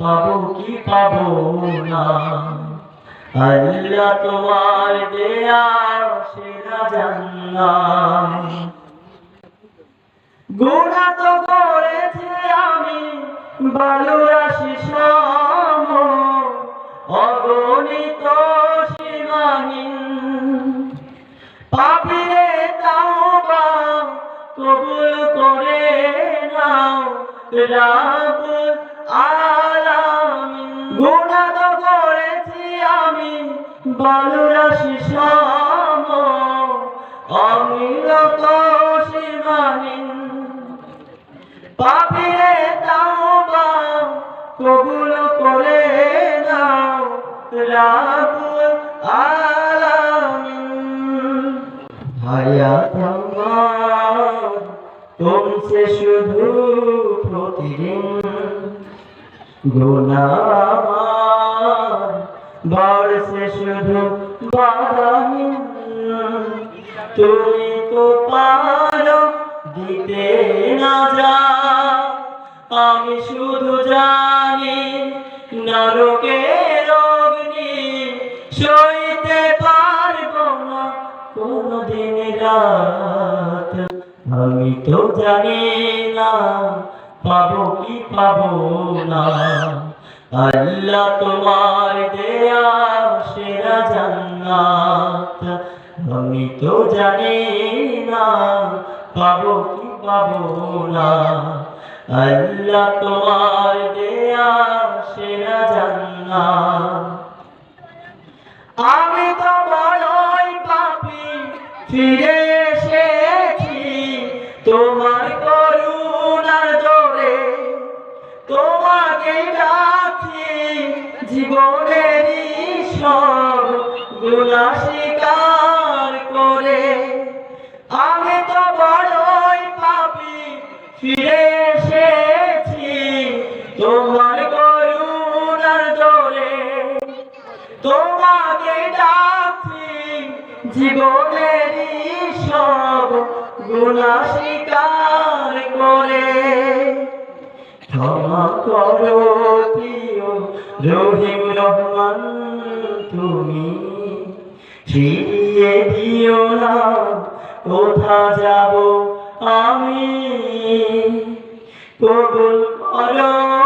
পাবো কি পাবো না? আল্লাহ তোমার দেয়া সেরা জান্নাত। গুণা তো করেছি আমি, বালুরা সম কবুল করে নাও রাবুল আলামিন। গুনাহ তো করেছি আমি বালুরাশি সম। অমিলত সীমাহীন। পাপিরে তাওবা কবুল করে নাও রাবুল আলামিন। হায়াত আমার কমছে শুধু প্রতিদিন গুনাহ বাড়ছে শুধু তুমি তো পারো দিতে না যা আমি শুধু জানি নরকের অগ্নি সইতে পারব না কোনদিন রাত আমি তো জানি না, পাবো কি পাবো না। আল্লাহ তোমার দেয়া সেরা জান্নাত। আমি তো জানি না, পাবো কি পাবো না। আল্লাহ তোমার দেয়া সেরা জান্নাত। আমি তো বড়ই পাপি, ফিরে তোমার করুণার জোরে তোমাকে ডাকি জীবনের সব গুণা স্বীকার করে। আমি তো বড়ই পাপি, ফিরে এসেছি তোমার করুণার জোরে। তোমাকে ডাকছি জীবনের সব গুণা স্বীকার করে। ক্ষমা করো প্রিয় রহিম রহমান, তুমি ফিরিয়ে দিও না। কোথা যাব আমি? কবুল করো